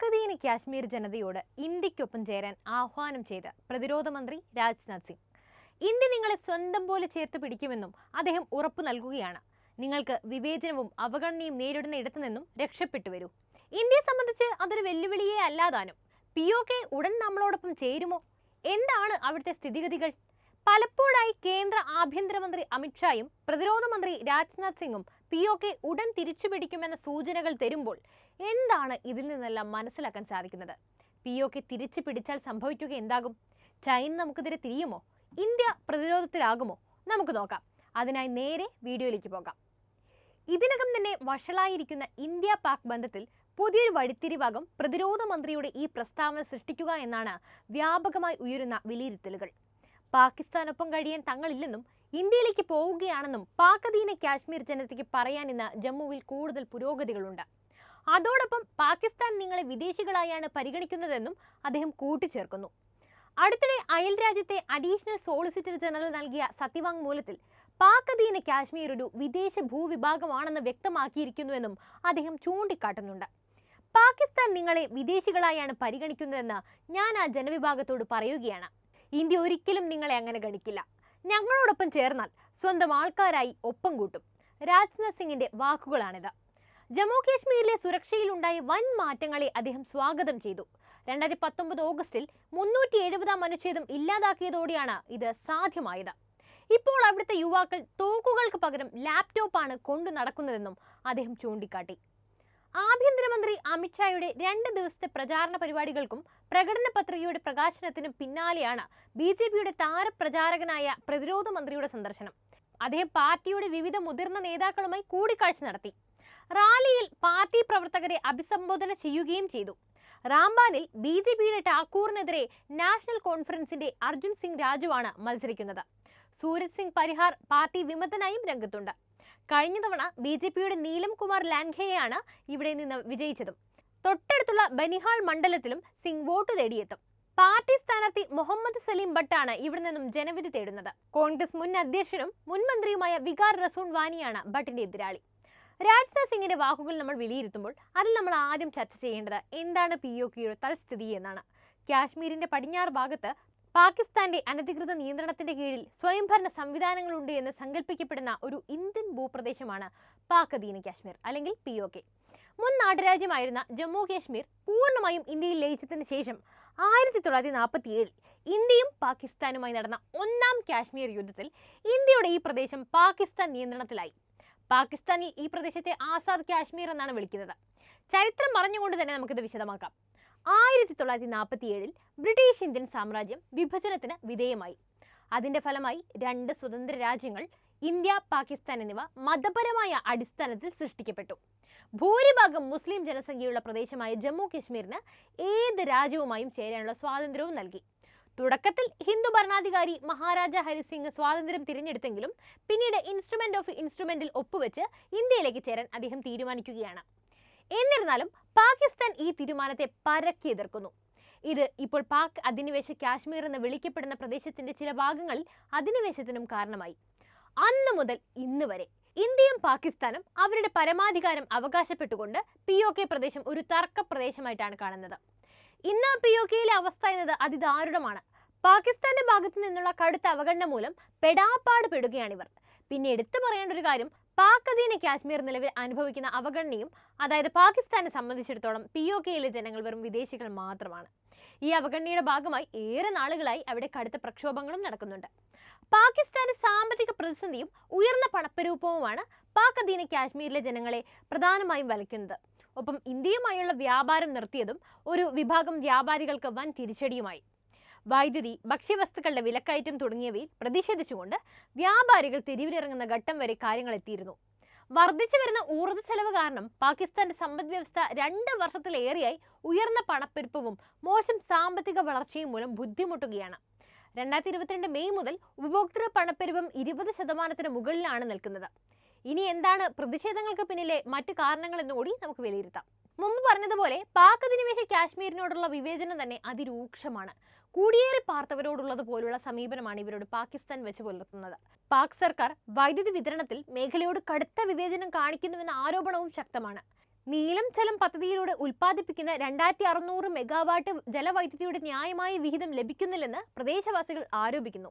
പാക് കാശ്മീർ ജനതയോട് ഇന്ത്യക്കൊപ്പം ചേരാൻ ആഹ്വാനം ചെയ്ത് പ്രതിരോധ മന്ത്രി രാജ്നാഥ് സിംഗ്. ഇന്ത്യ നിങ്ങളെ സ്വന്തം പോലെ ചേർത്ത് പിടിക്കുമെന്നും അദ്ദേഹം ഉറപ്പു നൽകുകയാണ്. നിങ്ങൾക്ക് വിവേചനവും അവഗണനയും നേരിടുന്ന ഇടത്തു നിന്നും രക്ഷപ്പെട്ടു വരൂ. ഇന്ത്യയെ സംബന്ധിച്ച് അതൊരു വെല്ലുവിളിയെ അല്ലാതാനും. പി ഒ കെ ഉടൻ നമ്മളോടൊപ്പം ചേരുമോ? എന്താണ് അവിടുത്തെ സ്ഥിതിഗതികൾ? പലപ്പോഴായി കേന്ദ്ര ആഭ്യന്തരമന്ത്രി അമിത്ഷായും പ്രതിരോധ മന്ത്രി രാജ്നാഥ് സിംഗും പി ഒ കെ ഉടൻ തിരിച്ചുപിടിക്കുമെന്ന സൂചനകൾ തരുമ്പോൾ എന്താണ് ഇതിൽ നിന്നെല്ലാം മനസ്സിലാക്കാൻ സാധിക്കുന്നത്? പി ഒ കെ തിരിച്ചു പിടിച്ചാൽ സംഭവിക്കുക എന്താകും? ചൈന നമുക്കെതിരെ തിരിയുമോ? ഇന്ത്യ പ്രതിരോധത്തിലാകുമോ? നമുക്ക് നോക്കാം. അതിനായി നേരെ വീഡിയോയിലേക്ക് പോകാം. ഇതിനകം തന്നെ വഷളായിരിക്കുന്ന ഇന്ത്യ പാക് ബന്ധത്തിൽ പുതിയൊരു വഴിത്തിരിവാകും പ്രതിരോധ മന്ത്രിയുടെ ഈ പ്രസ്താവന സൃഷ്ടിക്കുക എന്നാണ് വ്യാപകമായി ഉയരുന്ന വിലയിരുത്തലുകൾ. പാകിസ്ഥാനൊപ്പം കഴിയാൻ തങ്ങളില്ലെന്നും ഇന്ത്യയിലേക്ക് പോവുകയാണെന്നും പാക് അധീന കാശ്മീർ ജനതയ്ക്ക് പറയാൻ ഇന്ന് ജമ്മുവിൽ കൂടുതൽ പുരോഗതികളുണ്ട്. അതോടൊപ്പം പാകിസ്ഥാൻ നിങ്ങളെ വിദേശികളായാണ് പരിഗണിക്കുന്നതെന്നും അദ്ദേഹം കൂട്ടിച്ചേർക്കുന്നു. അടുത്തിടെ അയൽ രാജ്യത്തെ അഡീഷണൽ സോളിസിറ്റർ ജനറൽ നൽകിയ സത്യവാങ്മൂലത്തിൽ പാക് അധീന കാശ്മീർ ഒരു വിദേശ ഭൂവിഭാഗമാണെന്ന് വ്യക്തമാക്കിയിരിക്കുന്നുവെന്നും അദ്ദേഹം ചൂണ്ടിക്കാട്ടുന്നുണ്ട്. പാകിസ്ഥാൻ നിങ്ങളെ വിദേശികളായാണ് പരിഗണിക്കുന്നതെന്ന് ഞാൻ ആ ജനവിഭാഗത്തോട് പറയുകയാണ്. ഇന്ത്യ ഒരിക്കലും നിങ്ങളെ അങ്ങനെ ഗണിക്കില്ല. ഞങ്ങളോടൊപ്പം ചേർന്നാൽ സ്വന്തം ആൾക്കാരായി ഒപ്പം കൂട്ടും. രാജ്നാഥ് സിംഗിന്റെ വാക്കുകളാണിത്. ജമ്മു കാശ്മീരിലെ സുരക്ഷയിലുണ്ടായ വൻ മാറ്റങ്ങളെ അദ്ദേഹം സ്വാഗതം ചെയ്തു. രണ്ടായിരത്തി പത്തൊമ്പത് ഓഗസ്റ്റിൽ മുന്നൂറ്റി എഴുപതാം അനുച്ഛേദം ഇല്ലാതാക്കിയതോടെയാണ് ഇത് സാധ്യമായത്. ഇപ്പോൾ അവിടുത്തെ യുവാക്കൾ തോക്കുകൾക്ക് പകരം ലാപ്ടോപ്പാണ് കൊണ്ടു നടക്കുന്നതെന്നും അദ്ദേഹം ചൂണ്ടിക്കാട്ടി. ആഭ്യന്തരമന്ത്രി അമിത്ഷായുടെ രണ്ട് ദിവസത്തെ പ്രചാരണ പരിപാടികൾക്കും പ്രകടന പത്രികയുടെ പ്രകാശനത്തിനും പിന്നാലെയാണ് ബി ജെ പിയുടെ താരപ്രചാരകനായ പ്രതിരോധ മന്ത്രിയുടെ സന്ദർശനം. അദ്ദേഹം പാർട്ടിയുടെ വിവിധ മുതിർന്ന നേതാക്കളുമായി കൂടിക്കാഴ്ച നടത്തി. റാലിയിൽ പാർട്ടി പ്രവർത്തകരെ അഭിസംബോധന ചെയ്യുകയും ചെയ്തു. റാംബാനിൽ ബി ജെ പിയുടെ ടാക്കൂറിനെതിരെ നാഷണൽ കോൺഫറൻസിന്റെ അർജുൻ സിംഗ് രാജുവാണ് മത്സരിക്കുന്നത്. സൂരജ് സിംഗ് പരിഹാർ പാർട്ടി വിമതനായും രംഗത്തുണ്ട്. കഴിഞ്ഞ തവണ ബി ജെ പിയുടെ നീലം കുമാർ ലാൻഖയെയാണ് ഇവിടെ നിന്ന് വിജയിച്ചതും. തൊട്ടടുത്തുള്ള ബനിഹാൾ മണ്ഡലത്തിലും സിംഗ് വോട്ട് തേടിയെത്തും. പാർട്ടി സ്ഥാനാർത്ഥി മുഹമ്മദ് സലീം ഭട്ടാണ് ഇവിടെ നിന്നും ജനവിധി തേടുന്നത്. കോൺഗ്രസ് മുൻ അധ്യക്ഷനും മുൻ മന്ത്രിയുമായ വികാർ റസൂൺ വാനിയാണ് ഭട്ടിന്റെ എതിരാളി. രാജ്നാഥ് സിംഗിന്റെ വാക്കുകൾ നമ്മൾ വിലയിരുത്തുമ്പോൾ അതിൽ നമ്മൾ ആദ്യം ചർച്ച ചെയ്യേണ്ടത് എന്താണ് പി ഒ കെയുടെ തൽസ്ഥിതി എന്നാണ്. കാശ്മീരിന്റെ പടിഞ്ഞാറ് ഭാഗത്ത് പാകിസ്ഥാന്റെ അനധികൃത നിയന്ത്രണത്തിന്റെ കീഴിൽ സ്വയംഭരണ സംവിധാനങ്ങളുണ്ട് എന്ന് സങ്കല്പിക്കപ്പെടുന്ന ഒരു ഇന്ത്യൻ ഭൂപ്രദേശമാണ് പാക് അധീന കാശ്മീർ അല്ലെങ്കിൽ പി ഒ കെ മുൻ നാട്ടുരാജ്യമായിരുന്ന ജമ്മു കാശ്മീർ പൂർണമായും ഇന്ത്യയിൽ ലയിച്ചതിന് ശേഷം ആയിരത്തി തൊള്ളായിരത്തി നാൽപ്പത്തി ഏഴിൽ ഇന്ത്യയും പാകിസ്ഥാനുമായി നടന്ന ഒന്നാം കാശ്മീർ യുദ്ധത്തിൽ ഇന്ത്യയുടെ ഈ പ്രദേശം പാകിസ്ഥാൻ നിയന്ത്രണത്തിലായി. പാകിസ്ഥാനിൽ ഈ പ്രദേശത്തെ ആസാദ് കാശ്മീർ എന്നാണ് വിളിക്കുന്നത്. ചരിത്രം പറഞ്ഞുകൊണ്ട് തന്നെ നമുക്കിത് വിശദമാക്കാം. ആയിരത്തി തൊള്ളായിരത്തി നാൽപ്പത്തി ഏഴിൽ ബ്രിട്ടീഷ് ഇന്ത്യൻ സാമ്രാജ്യം വിഭജനത്തിന് വിധേയമായി. അതിന്റെ ഫലമായി രണ്ട് സ്വതന്ത്ര രാജ്യങ്ങൾ ഇന്ത്യ പാകിസ്ഥാൻ എന്നിവ മതപരമായ അടിസ്ഥാനത്തിൽ സൃഷ്ടിക്കപ്പെട്ടു. ഭൂരിഭാഗം മുസ്ലിം ജനസംഖ്യയുള്ള പ്രദേശമായ ജമ്മു കാശ്മീരിന് ഏത് രാജ്യവുമായും ചേരാനുള്ള സ്വാതന്ത്ര്യവും നൽകി. തുടക്കത്തിൽ ഹിന്ദു ഭരണാധികാരി മഹാരാജ ഹരിസിംഗ് സ്വാതന്ത്ര്യം തിരഞ്ഞെടുത്തെങ്കിലും പിന്നീട് ഇൻസ്ട്രുമെന്റ് ഓഫ് ഇൻസ്ട്രുമെന്റിൽ ഒപ്പുവെച്ച് ഇന്ത്യയിലേക്ക് ചേരാൻ അദ്ദേഹം തീരുമാനിക്കുകയാണ്. എന്നിരുന്നാലും പാകിസ്ഥാൻ ഈ തീരുമാനത്തെ പരക്കി എതിർക്കുന്നു. ഇത് ഇപ്പോൾ പാക് അധിനിവേശ കാശ്മീർ എന്ന് വിളിക്കപ്പെടുന്ന പ്രദേശത്തിന്റെ ചില ഭാഗങ്ങളിൽ അധിനിവേശത്തിനും കാരണമായി. അന്നു മുതൽ ഇന്ന് വരെ ഇന്ത്യയും പാകിസ്ഥാനും അവരുടെ പരമാധികാരം അവകാശപ്പെട്ടുകൊണ്ട് പി ഒ കെ പ്രദേശം ഒരു തർക്ക പ്രദേശമായിട്ടാണ് കാണുന്നത്. ഇന്ന് പി ഒ കെയിലെ അവസ്ഥ എന്നത് അതിദാരുണമാണ്. പാകിസ്ഥാന്റെ ഭാഗത്തു നിന്നുള്ള കടുത്ത അവഗണന മൂലം പെടാപ്പാട് പെടുകയാണിവർ പിന്നെ എടുത്തു പറയേണ്ട ഒരു കാര്യം പാക് അധീന കാശ്മീർ നിലവിൽ അനുഭവിക്കുന്ന അവഗണനയും അതായത് പാകിസ്ഥാനെ സംബന്ധിച്ചിടത്തോളം പി ഒ കെയിലെ ജനങ്ങൾ വെറും വിദേശികൾ മാത്രമാണ്. ഈ അവഗണനയുടെ ഭാഗമായി ഏറെ നാളുകളായി അവിടെ കടുത്ത പ്രക്ഷോഭങ്ങളും നടക്കുന്നുണ്ട്. പാകിസ്ഥാന്റെ സാമ്പത്തിക പ്രതിസന്ധിയും ഉയർന്ന പണപ്പെരുപ്പവുമാണ് പാക് അധീന കാശ്മീരിലെ ജനങ്ങളെ പ്രധാനമായും വലയ്ക്കുന്നത്. ഒപ്പം ഇന്ത്യയുമായുള്ള വ്യാപാരം നിർത്തിയതും ഒരു വിഭാഗം വ്യാപാരികൾക്ക് വൻ തിരിച്ചടിയുമായി. വൈദ്യുതി ഭക്ഷ്യവസ്തുക്കളുടെ വിലക്കയറ്റം തുടങ്ങിയവയിൽ പ്രതിഷേധിച്ചുകൊണ്ട് വ്യാപാരികൾ തെരുവിലിറങ്ങുന്ന ഘട്ടം വരെ കാര്യങ്ങൾ എത്തിയിരുന്നു. വർദ്ധിച്ചു വരുന്ന ഊർജ ചെലവ് കാരണം പാകിസ്ഥാന്റെ സമ്പദ് വ്യവസ്ഥ രണ്ട് വർഷത്തിലേറെയായി ഉയർന്ന പണപ്പെരുപ്പവും മോശം സാമ്പത്തിക വളർച്ചയും മൂലം ബുദ്ധിമുട്ടുകയാണ്. രണ്ടായിരത്തി ഇരുപത്തിരണ്ട് മെയ് മുതൽ ഉപഭോക്തൃ പണപ്പെരുപ്പം ഇരുപത് ശതമാനത്തിന് മുകളിലാണ് നിൽക്കുന്നത്. ഇനി എന്താണ് പ്രതിഷേധങ്ങൾക്ക് പിന്നിലെ മറ്റു കാരണങ്ങൾ എന്നുകൂടി നമുക്ക് വിലയിരുത്താം. മുമ്പ് പറഞ്ഞതുപോലെ പാക് അധിനിവേശ കാശ്മീരിനോടുള്ള വിവേചനം തന്നെ അതിരൂക്ഷമാണ്. കൂടിയേറി പാർത്തവരോടുള്ളത് പോലുള്ള സമീപനമാണ് ഇവരോട് പാകിസ്ഥാൻ വെച്ച് പുലർത്തുന്നത്. പാക് സർക്കാർ വൈദ്യുതി വിതരണത്തിൽ മേഖലയോട് കടുത്ത വിവേചനം കാണിക്കുന്നുവെന്ന ആരോപണവും ശക്തമാണ്. നീലം ജലം പദ്ധതിയിലൂടെ ഉൽപ്പാദിപ്പിക്കുന്ന രണ്ടായിരത്തി അറുന്നൂറ് മെഗാവാട്ട് ജലവൈദ്യുതിയുടെ ന്യായമായ വിഹിതം ലഭിക്കുന്നില്ലെന്ന് പ്രദേശവാസികൾ ആരോപിക്കുന്നു.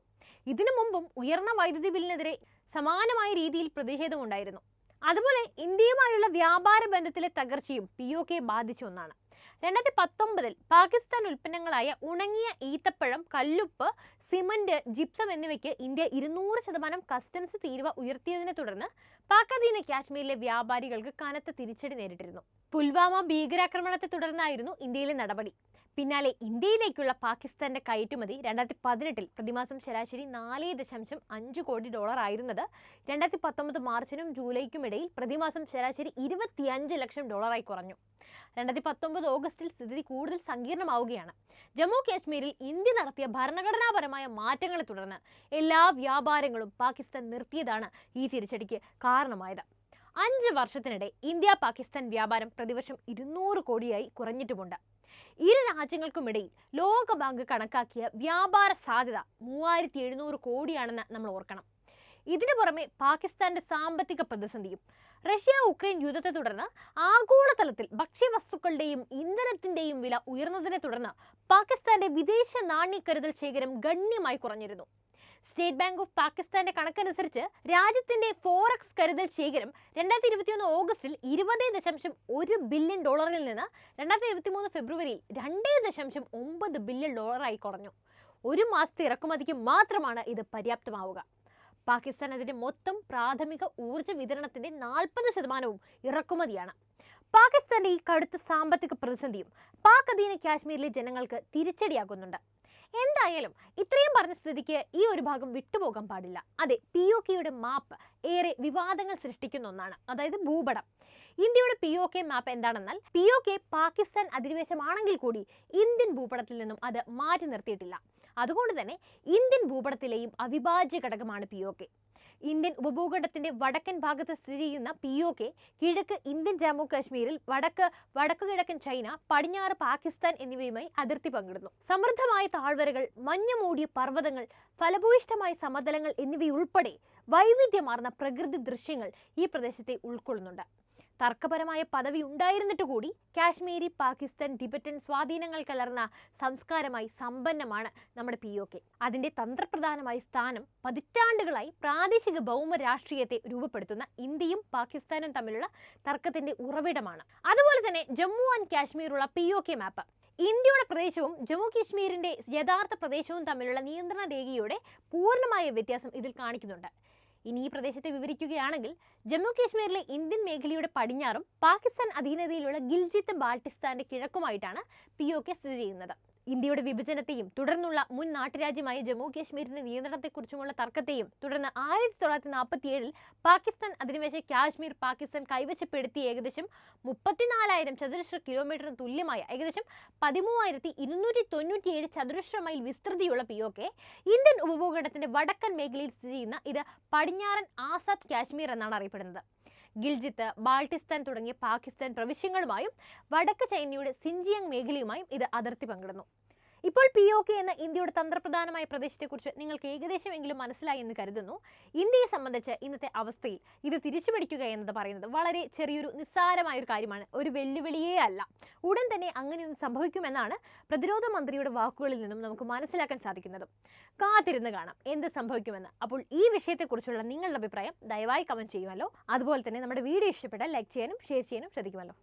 ഇതിനു മുമ്പും ഉയർന്ന വൈദ്യുതി ബില്ലിനെതിരെ സമാനമായ രീതിയിൽ പ്രതിഷേധമുണ്ടായിരുന്നു. അതുപോലെ ഇന്ത്യയുമായുള്ള വ്യാപാര ബന്ധത്തിലെ തകർച്ചയും പി ഒ കെ ബാധിച്ച ഒന്നാണ് രണ്ടായിരത്തി പത്തൊമ്പതിൽ പാകിസ്ഥാൻ ഉൽപ്പന്നങ്ങളായ ഉണങ്ങിയ ഈത്തപ്പഴം കല്ലുപ്പ് സിമന്റ് ജിപ്സം എന്നിവയ്ക്ക് ഇന്ത്യ ഇരുന്നൂറ് ശതമാനം കസ്റ്റംസ് തീരുവ ഉയർത്തിയതിനെ തുടർന്ന് പാക് കാശ്മീരിലെ വ്യാപാരികൾക്ക് കനത്ത തിരിച്ചടി നേരിട്ടിരുന്നു. പുൽവാമ ഭീകരാക്രമണത്തെ തുടർന്നായിരുന്നു ഇന്ത്യയിലെ നടപടി. പിന്നാലെ ഇന്ത്യയിലേക്കുള്ള പാകിസ്ഥാന്റെ കയറ്റുമതി രണ്ടായിരത്തി പതിനെട്ടിൽ പ്രതിമാസം ശരാശരി നാല് ദശാംശം അഞ്ച് കോടി ഡോളർ ആയിരുന്നത്. രണ്ടായിരത്തി പത്തൊമ്പത് മാർച്ചിനും ജൂലൈക്കും ഇടയിൽ പ്രതിമാസം ശരാശരി ഇരുപത്തിയഞ്ച് ലക്ഷം ഡോളറായി കുറഞ്ഞു. രണ്ടായിരത്തി പത്തൊമ്പത് ഓഗസ്റ്റിൽ സ്ഥിതി കൂടുതൽ സങ്കീർണമാവുകയാണ്. ജമ്മു കാശ്മീരിൽ ഇന്ത്യ നടത്തിയ ഭരണഘടനാപരമായ മാറ്റങ്ങളെ തുടർന്ന് എല്ലാ വ്യാപാരങ്ങളും പാകിസ്ഥാൻ നിർത്തിയതാണ് ഈ തിരിച്ചടിക്ക് കാരണമായത്. അഞ്ച് വർഷത്തിനിടെ ഇന്ത്യ പാകിസ്ഥാൻ വ്യാപാരം പ്രതിവർഷം ഇരുന്നൂറ് കോടിയായി കുറഞ്ഞിട്ടുമുണ്ട്. ഇരു രാജ്യങ്ങൾക്കുമിടയിൽ ലോകബാങ്ക് കണക്കാക്കിയ വ്യാപാര സാധ്യത മൂവായിരത്തി എഴുന്നൂറ് കോടിയാണെന്ന് നമ്മൾ ഓർക്കണം. ഇതിനു പുറമെ പാകിസ്ഥാന്റെ സാമ്പത്തിക പ്രതിസന്ധിയും റഷ്യ ഉക്രൈൻ യുദ്ധത്തെ തുടർന്ന് ആഗോളതലത്തിൽ ഭക്ഷ്യവസ്തുക്കളുടെയും ഇന്ധനത്തിന്റെയും വില ഉയർന്നതിനെ തുടർന്ന് പാകിസ്ഥാന്റെ വിദേശ നാണ്യക്കരുതൽ ശേഖരം ഗണ്യമായി കുറഞ്ഞിരുന്നു. സ്റ്റേറ്റ് ബാങ്ക് ഓഫ് പാകിസ്ഥാന്റെ കണക്കനുസരിച്ച് രാജ്യത്തിന്റെ ഫോറക്സ് കരുതൽ ശേഖരം രണ്ടായിരത്തി ഇരുപത്തിയൊന്ന് ഓഗസ്റ്റിൽ ഇരുപത് ദശാംശം ഒരു ബില്യൺ ഡോളറിൽ നിന്ന് രണ്ടായിരത്തി ഇരുപത്തിമൂന്ന് ഫെബ്രുവരിയിൽ രണ്ട് ദശാംശം ഒമ്പത് ബില്യൺ ഡോളറായി കുറഞ്ഞു. ഒരു മാസത്തെ ഇറക്കുമതിക്ക് മാത്രമാണ് ഇത് പര്യാപ്തമാവുക. പാകിസ്ഥാൻ അതിന്റെ മൊത്തം പ്രാഥമിക ഊർജ വിതരണത്തിന്റെ നാൽപ്പത് ശതമാനവും ഇറക്കുമതിയാണ്. പാകിസ്ഥാന്റെ ഈ കടുത്ത സാമ്പത്തിക പ്രതിസന്ധിയും പാക് അധീന കാശ്മീരിലെ ജനങ്ങൾക്ക് തിരിച്ചടിയാകുന്നുണ്ട് എന്തായാലും ഇത്രയും പറഞ്ഞ സ്ഥിതിക്ക് ഈ ഒരു ഭാഗം വിട്ടുപോകാൻ പാടില്ല. അതെ പി ഒ കെയുടെ മാപ്പ് ഏറെ വിവാദങ്ങൾ സൃഷ്ടിക്കുന്ന ഒന്നാണ് അതായത് ഭൂപടം. ഇന്ത്യയുടെ പി ഒ കെ മാപ്പ് എന്താണെന്നാൽ പി ഒ കെ പാകിസ്ഥാൻ അധിനിവേശമാണെങ്കിൽ കൂടി ഇന്ത്യൻ ഭൂപടത്തിൽ നിന്നും അത് മാറ്റി നിർത്തിയിട്ടില്ല. അതുകൊണ്ട് തന്നെ ഇന്ത്യൻ ഭൂപടത്തിലെയും അവിഭാജ്യ ഘടകമാണ് പി ഒ കെ ഇന്ത്യൻ ഉപഭൂഖണ്ഡത്തിന്റെ വടക്കൻ ഭാഗത്ത് സ്ഥിതി ചെയ്യുന്ന പി ഒ കെ കിഴക്ക് ഇന്ത്യൻ ജമ്മു കാശ്മീരിൽ വടക്ക് വടക്കു കിഴക്കൻ ചൈന പടിഞ്ഞാറ് പാകിസ്ഥാൻ എന്നിവയുമായി അതിർത്തി പങ്കിടുന്നു. സമൃദ്ധമായ താഴ്വരകൾ മഞ്ഞു മൂടിയ പർവതങ്ങൾ ഫലഭൂയിഷ്ടമായ സമതലങ്ങൾ എന്നിവയുൾപ്പെടെ വൈവിധ്യമാർന്ന പ്രകൃതി ദൃശ്യങ്ങൾ ഈ പ്രദേശത്തെ ഉൾക്കൊള്ളുന്നുണ്ട്. തർക്കപരമായ പദവി ഉണ്ടായിരുന്നിട്ട് കൂടി കാശ്മീരി പാകിസ്ഥാൻ ടിബറ്റൻ സ്വാധീനങ്ങൾ കലർന്ന സംസ്കാരമായി സമ്പന്നമാണ് നമ്മുടെ പി ഒ കെ. അതിന്റെ തന്ത്രപ്രധാനമായ സ്ഥാനം പതിറ്റാണ്ടുകളായി പ്രാദേശിക ഭൗമ രാഷ്ട്രീയത്തെ രൂപപ്പെടുത്തുന്ന ഇന്ത്യയും പാകിസ്ഥാനും തമ്മിലുള്ള തർക്കത്തിന്റെ ഉറവിടമാണ്. അതുപോലെ തന്നെ ജമ്മു ആൻഡ് കാശ്മീരുള്ള പി ഒ കെ മാപ്പ്. ഇന്ത്യയുടെ പ്രദേശവും ജമ്മു കാശ്മീരിന്റെ യഥാർത്ഥ പ്രദേശവും തമ്മിലുള്ള നിയന്ത്രണ രേഖയുടെ പൂർണമായ വ്യത്യാസം ഇതിൽ കാണിക്കുന്നുണ്ട്. ഇനി ഈ പ്രദേശത്തെ വിവരിക്കുകയാണെങ്കിൽ ജമ്മു കാശ്മീരിലെ ഇന്ത്യൻ മേഖലയുടെ പടിഞ്ഞാറും പാകിസ്ഥാൻ അധീനതയിലുള്ള ഗിൽജിത്ത് ബാൾട്ടിസ്ഥാന്റെ കിഴക്കുമായിട്ടാണ് പി ഒ കെ സ്ഥിതി ചെയ്യുന്നത്. ഇന്ത്യയുടെ വിഭജനത്തെയും തുടർന്നുള്ള മുൻ നാട്ടുരാജ്യമായ ജമ്മു കാശ്മീരിന്റെ നിയന്ത്രണത്തെക്കുറിച്ചുമുള്ള തർക്കത്തെയും തുടർന്ന് ആയിരത്തി തൊള്ളായിരത്തി നാൽപ്പത്തി ഏഴിൽ പാകിസ്ഥാൻ അധിനിവേശ കാശ്മീർ പാകിസ്ഥാൻ കൈവശപ്പെടുത്തിയ ഏകദേശം മുപ്പത്തിനാലായിരം ചതുരശ്ര കിലോമീറ്ററിന് തുല്യമായ ഏകദേശം പതിമൂവായിരത്തി ഇരുന്നൂറ്റി തൊണ്ണൂറ്റിയേഴ് ചതുരശ്ര മൈൽ വിസ്തൃതിയുള്ള പി ഒ കെ ഇന്ത്യൻ ഉപഭൂഖണ്ഡത്തിന്റെ വടക്കൻ മേഖലയിൽ സ്ഥിതി ചെയ്യുന്ന ഇത് പടിഞ്ഞാറൻ ആസാദ് കാശ്മീർ എന്നാണ് അറിയപ്പെടുന്നത്. ഗിൽജിത്ത് ബാൾട്ടിസ്ഥാൻ തുടങ്ങിയ പാകിസ്ഥാൻ പ്രവിശ്യങ്ങളുമായും വടക്ക് ചൈനയുടെ സിൻജിയങ് മേഖലയുമായും ഇത് അതിർത്തി പങ്കിടുന്നു. ഇപ്പോൾ പി ഒ കെ എന്ന ഇന്ത്യയുടെ തന്ത്രപ്രധാനമായ പ്രദേശത്തെക്കുറിച്ച് നിങ്ങൾക്ക് ഏകദേശമെങ്കിലും മനസ്സിലായി എന്ന് കരുതുന്നു. ഇന്ത്യയെ സംബന്ധിച്ച് ഇന്നത്തെ അവസ്ഥയിൽ ഇത് തിരിച്ചുപിടിക്കുക എന്നത് പറയുന്നത് വളരെ ചെറിയൊരു നിസ്സാരമായ ഒരു കാര്യമാണ്. ഒരു വെല്ലുവിളിയേ അല്ല. ഉടൻ തന്നെ അങ്ങനെയൊന്നും സംഭവിക്കുമെന്നാണ് പ്രതിരോധ മന്ത്രിയുടെ വാക്കുകളിൽ നിന്നും നമുക്ക് മനസ്സിലാക്കാൻ സാധിക്കുന്നത്. കാത്തിരുന്ന് കാണാം എന്ത് സംഭവിക്കുമെന്ന്. അപ്പോൾ ഈ വിഷയത്തെക്കുറിച്ചുള്ള നിങ്ങളുടെ അഭിപ്രായം ദയവായി കമന്റ് ചെയ്യുമല്ലോ. അതുപോലെ തന്നെ നമ്മുടെ വീഡിയോ ഇഷ്ടപ്പെട്ടാൽ ലൈക്ക് ചെയ്യാനും ഷെയർ ചെയ്യാനും ശ്രദ്ധിക്കുമല്ലോ.